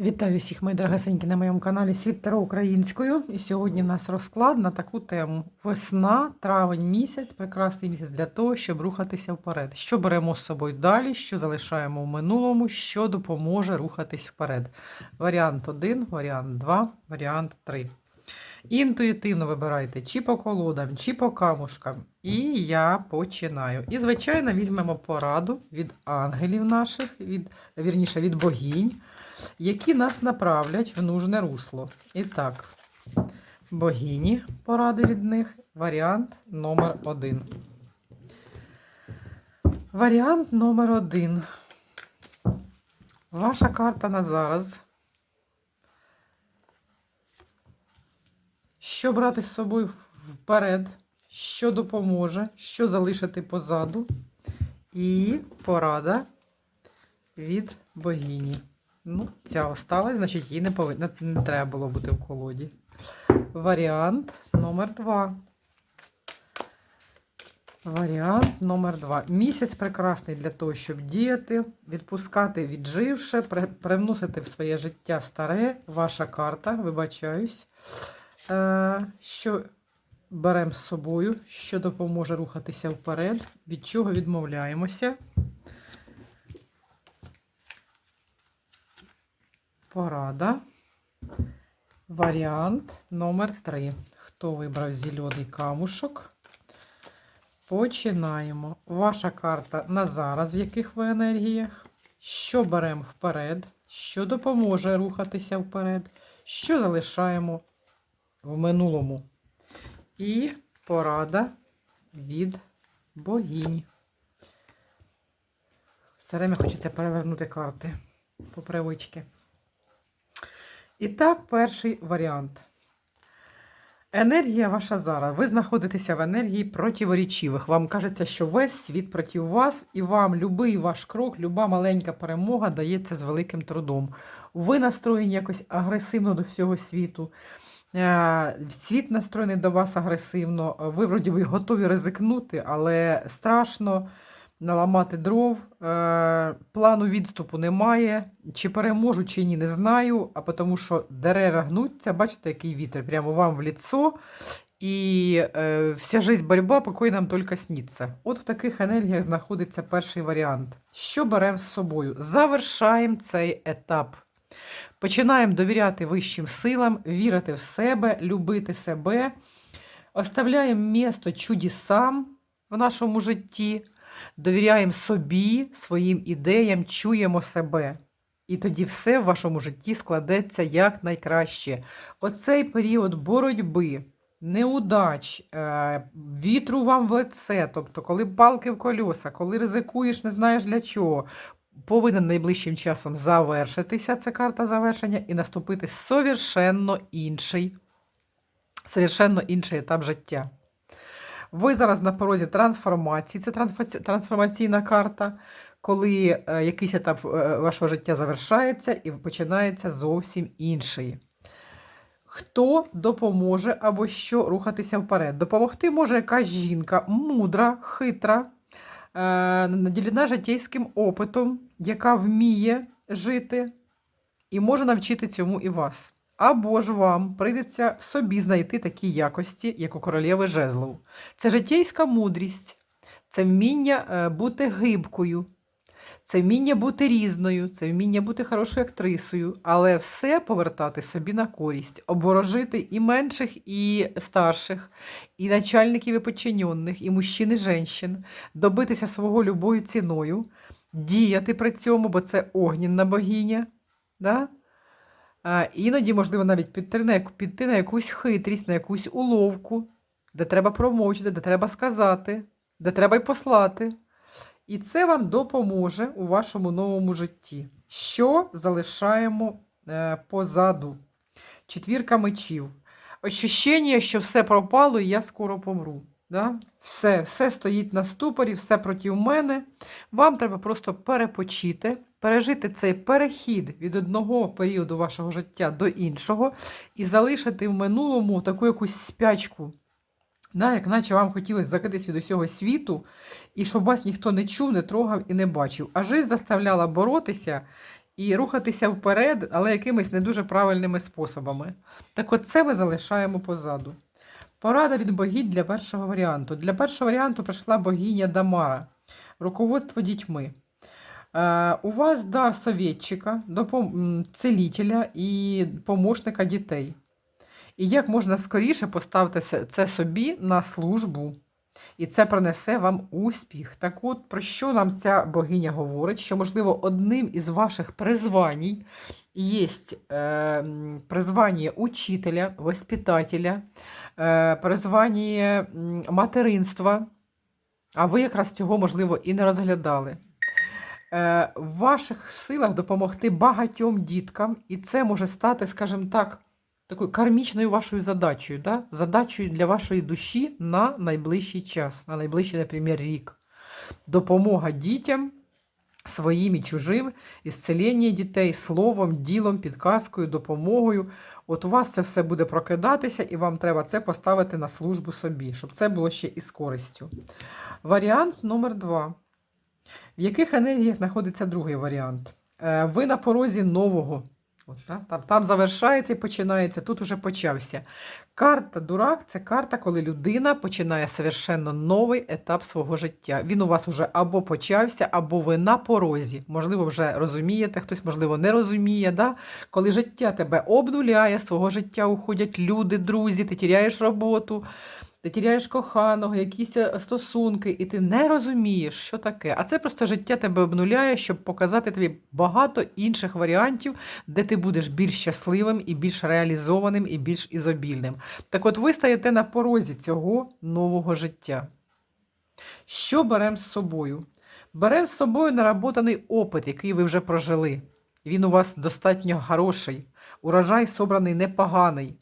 Вітаю всіх, мої дорогесенькі, на моєму каналі Світ українською. І сьогодні в нас розклад на таку тему: весна, травень місяць, прекрасний місяць для того, щоб рухатися вперед. Що беремо з собою далі, що залишаємо в минулому, що допоможе рухатись вперед. Варіант 1, варіант 2, варіант 3. Інтуїтивно вибирайте чи по колодам, чи по камушкам. І я починаю. І, звичайно, візьмемо пораду від ангелів наших, від, вірніше, від богінь які нас направлять в нужне русло. І так, богині поради від них. Варіант номер один. Варіант номер один. Ваша карта на зараз. Що брати з собою вперед, що допоможе, що залишити позаду. І порада від богині. Ну, ця осталась, значить, їй не, повинна, не треба було бути в колоді. Варіант номер два. Варіант номер два. Місяць прекрасний для того, щоб діяти, відпускати відживше, при- привносити в своє життя старе. Ваша карта, вибачаюсь. Е, що беремо з собою, що допоможе рухатися вперед, від чого відмовляємося. Порада. Варіант номер 3. Хто вибрав зелений камушок? Починаємо. Ваша карта на зараз, в яких ви енергіях. Що беремо вперед? Що допоможе рухатися вперед? Що залишаємо в минулому? І порада від богінь. Все время хочеться перевернути карти по привички. І так, перший варіант. Енергія ваша зараз. Ви знаходитеся в енергії противоречивих. Вам кажеться, що весь світ проти вас, і вам любий ваш крок, люба маленька перемога дається з великим трудом. Ви настроєні якось агресивно до всього світу. Е, Світ настроєний до вас агресивно. Ви, вроді, ви готові ризикнути, але страшно наламати дров. Е, Плану відступу немає. Чи переможу, чи ні, не знаю. А тому що дерева гнуться, бачите, який вітер прямо вам в лицо. І е, вся жизнь боротьба, покой нам тільки сніться. От в таких енергіях знаходиться перший варіант. Що беремо з собою? Завершаємо цей етап. Починаємо довіряти вищим силам, вірити в себе, любити себе. Оставляємо місто чудесам в нашому житті, довіряємо собі, своїм ідеям, чуємо себе. І тоді все в вашому житті складеться як найкраще. Оцей період боротьби, неудач, е, вітру вам в лице, тобто, коли палки в колеса, коли ризикуєш, не знаєш для чого, повинен найближчим часом завершитися ця карта завершення і наступити совершенно інший, совершенно інший етап життя. Ви зараз на порозі трансформації, це трансформаційна карта, коли е, якийсь етап е, вашого життя завершається і починається зовсім інший. Хто допоможе або що рухатися вперед? Допомогти може якась жінка мудра, хитра, е, наділена життєйським опитом, яка вміє жити і може навчити цьому і вас. Або ж вам прийдеться в собі знайти такі якості, як у королєви жезлов. Це життєйська мудрість, це вміння е, бути гибкою, це вміння бути різною, це вміння бути хорошою актрисою, але все повертати собі на користь, обворожити і менших, і старших, і начальників, і подчиненних, і мужчин, і женщин, добитися свого любою ціною, діяти при цьому, бо це огнінна богиня. Да? Іноді, можливо, навіть піти на, якусь хитрість, на якусь уловку, де треба промовчати, де треба сказати, де треба й послати. І це вам допоможе у вашому новому житті. Що залишаємо е, позаду? Четвірка мечів. Ощущення, що все пропало і я скоро помру. Да? Все, все стоїть на ступорі, все проти мене. Вам треба просто перепочити, пережити цей перехід від одного періоду вашого життя до іншого і залишити в минулому таку якусь спячку. Да, як наче вам хотілося закритись від усього світу, і щоб вас ніхто не чув, не трогав і не бачив. А жизнь заставляла боротися і рухатися вперед, але якимись не дуже правильними способами. Так от це ми залишаємо позаду. Порада від богінь для першого варіанту. Для першого варіанту прийшла богиня Дамара, руководство дітьми. Е, у вас дар совєтчика, допом- целителя і помощника дітей. І як можна скоріше поставити це собі на службу, і це принесе вам успіх. Так от, про що нам ця богиня говорить? Що, можливо, одним із ваших призваній є е, призвання учителя, воспитателя, е, призвання материнства, а ви якраз цього, можливо, і не розглядали. Е, в ваших силах допомогти багатьом діткам, і це може стати, скажімо так, такою кармічною вашою задачею, да? задачею для вашої душі на найближчий час, на найближчий, наприклад, рік. Допомога дітям своїм і чужим, ісцелення дітей словом, ділом, підказкою, допомогою. От у вас це все буде прокидатися, і вам треба це поставити на службу собі, щоб це було ще і з користю. Варіант номер два. В яких енергіях знаходиться другий варіант? Е, Ви на порозі нового. От, там, там завершається і починається, тут уже почався. Карта дурак це карта, коли людина починає совершенно новий етап свого життя. Він у вас вже або почався, або ви на порозі. Можливо, вже розумієте, хтось, можливо, не розуміє. Да? Коли життя тебе обнуляє, свого життя уходять люди, друзі, ти тіряєш роботу, ти тіряєш коханого, якісь е, стосунки, і ти не розумієш, що таке. А це просто життя тебе обнуляє, щоб показати тобі багато інших варіантів, де ти будеш більш щасливим і більш реалізованим, і більш ізобільним. Так от ви стаєте на порозі цього нового життя. Що беремо з собою? Беремо з собою наработаний опит, який ви вже прожили. Він у вас достатньо хороший, урожай собраний непоганий.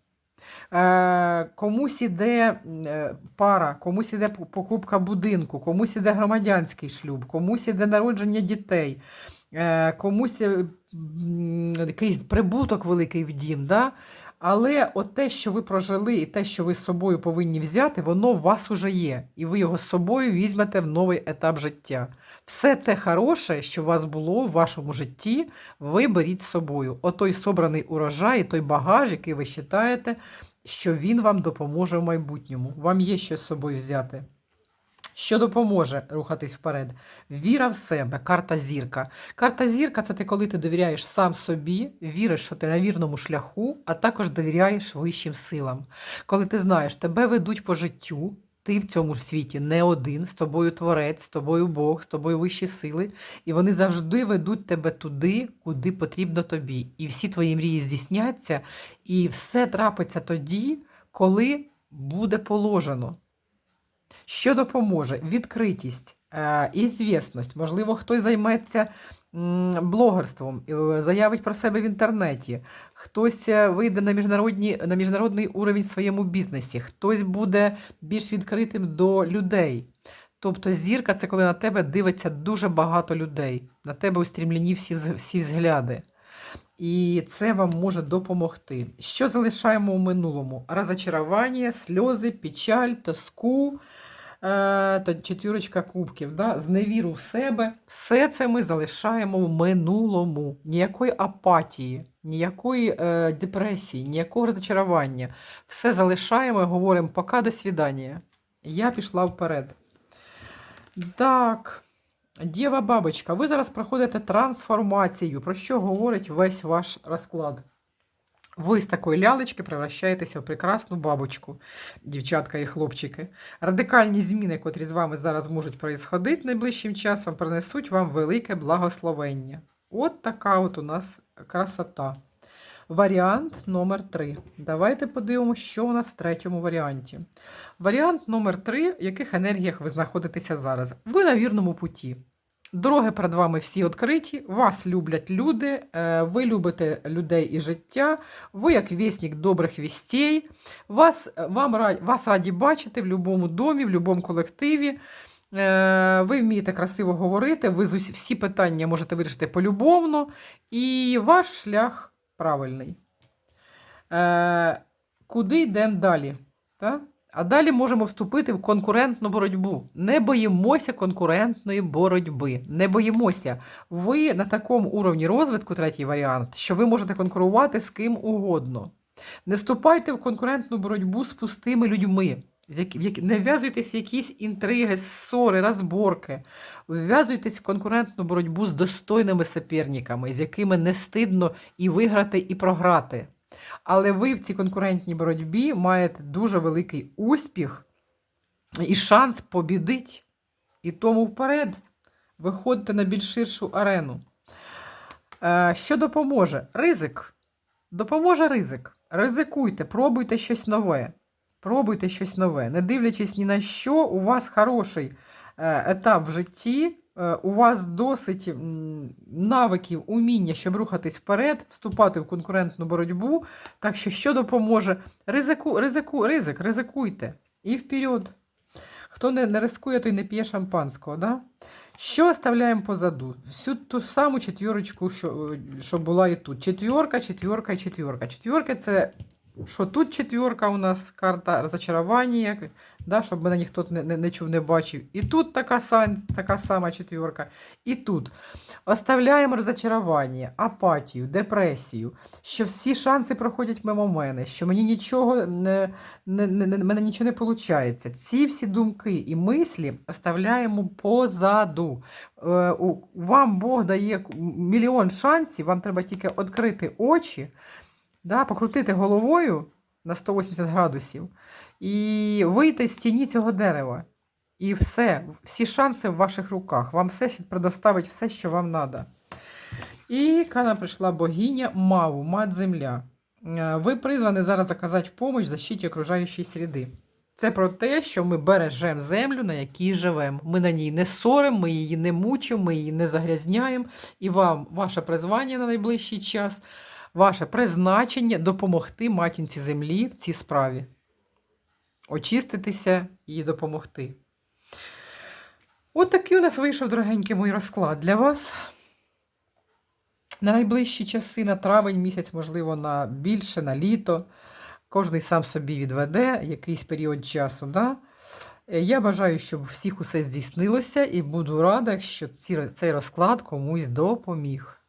Е, комусь іде е, пара, комусь іде покупка будинку, комусь іде громадянський шлюб, комусь іде народження дітей, е, комусь якийсь прибуток великий в дім. Да? Але от те, що ви прожили, і те, що ви з собою повинні взяти, воно у вас уже є. І ви його з собою візьмете в новий етап життя. Все те хороше, що у вас було в вашому житті, ви беріть з собою. Отой собраний урожай, той багаж, який ви вважаєте, що він вам допоможе в майбутньому. Вам є що з собою взяти. Що допоможе рухатись вперед? Віра в себе, карта зірка. Карта зірка це ти, коли ти довіряєш сам собі, віриш, що ти на вірному шляху, а також довіряєш вищим силам. Коли ти знаєш, тебе ведуть по життю, ти в цьому світі не один, з тобою творець, з тобою Бог, з тобою вищі сили, і вони завжди ведуть тебе туди, куди потрібно тобі. І всі твої мрії здійсняться, і все трапиться тоді, коли буде положено. Що допоможе? Відкритість, е, ізвісність. Можливо, хтось займеться блогерством, е, заявить про себе в інтернеті, хтось е, вийде на, міжнародні, на міжнародний уровень в своєму бізнесі, хтось буде більш відкритим до людей. Тобто зірка це коли на тебе дивиться дуже багато людей, на тебе устрімлені всі, всі взгляди. І це вам може допомогти. Що залишаємо у минулому? Розочарування, сльози, печаль, тоску, е, то четвірочка кубків, да? зневіру в себе. Все це ми залишаємо в минулому. Ніякої апатії, ніякої е, депресії, ніякого розочарування. Все залишаємо і говоримо пока, до свідання. Я пішла вперед. Так. Дєва бабочка, ви зараз проходите трансформацію, про що говорить весь ваш розклад. Ви з такої лялечки превращаєтеся в прекрасну бабочку, дівчатка і хлопчики. Радикальні зміни, котрі з вами зараз можуть происходити найближчим часом, принесуть вам велике благословення. От така от у нас красота. Варіант номер 3. Давайте подивимося, що у нас в третьому варіанті. Варіант номер 3, в яких енергіях ви знаходитеся зараз. Ви на вірному путі. Дороги перед вами всі відкриті, вас люблять люди, е, ви любите людей і життя, ви як вісник добрих вістей, вас, вам, вас раді бачити в будь-якому домі, в будь-якому колективі. Е, Ви вмієте красиво говорити, ви всі питання можете вирішити полюбовно, і ваш шлях правильний. Е, Куди йдемо далі? Та? А далі можемо вступити в конкурентну боротьбу. Не боїмося конкурентної боротьби. Не боїмося. Ви на такому уровні розвитку, третій варіант, що ви можете конкурувати з ким угодно. Не вступайте в конкурентну боротьбу з пустими людьми. Не вв'язуйтесь в якісь інтриги, ссори, розборки. Вв'язуйтесь в конкурентну боротьбу з достойними суперниками, з якими не стидно і виграти, і програти. Але ви в цій конкурентній боротьбі маєте дуже великий успіх і шанс побідити. І тому вперед виходьте на більш ширшу арену. Е, Що допоможе? Ризик. Допоможе ризик. Ризикуйте, пробуйте щось нове. Пробуйте щось нове. Не дивлячись ні на що, у вас хороший е, етап в житті, у вас досить навиків, уміння, щоб рухатись вперед, вступати в конкурентну боротьбу. Так що, що допоможе? Ризику, ризику, ризик, ризикуйте. І вперед. Хто не, не рискує, той не п'є шампанського. Да? Що оставляємо позаду? Всю ту саму четвірочку, що, що була і тут. Четвірка, четвірка четвірка. Четвірка це що тут четвірка у нас карта розчарування, да, щоб мене ніхто не, не, не чув, не бачив. І тут така, така сама четвірка. І тут. Оставляємо розчарування, апатію, депресію, що всі шанси проходять мимо мене, що мені нічого не, не, не, не, мене нічого не виходить. Ці всі думки і мислі оставляємо позаду. Е, Вам Бог дає мільйон шансів, вам треба тільки відкрити очі, да, покрутити головою на 180 градусів і вийти з тіні цього дерева. І все, всі шанси в ваших руках. Вам всесвіт предоставить все, що вам треба. І кана прийшла богиня Маву, мать земля. Е, Ви призвані зараз оказати помощь в защиті окружаючої среди. Це про те, що ми бережемо землю, на якій живемо. Ми на ній не соримо, ми її не мучимо, ми її не загрязняємо. І вам ваше призвання на найближчий час, ваше призначення допомогти матінці землі в цій справі. Очиститися і допомогти. От такий у нас вийшов, дорогенький мій розклад для вас. На найближчі часи, на травень місяць, можливо, на більше, на літо. Кожний сам собі відведе якийсь період часу. Да? Я бажаю, щоб всіх усе здійснилося, і буду рада, що цей розклад комусь допоміг.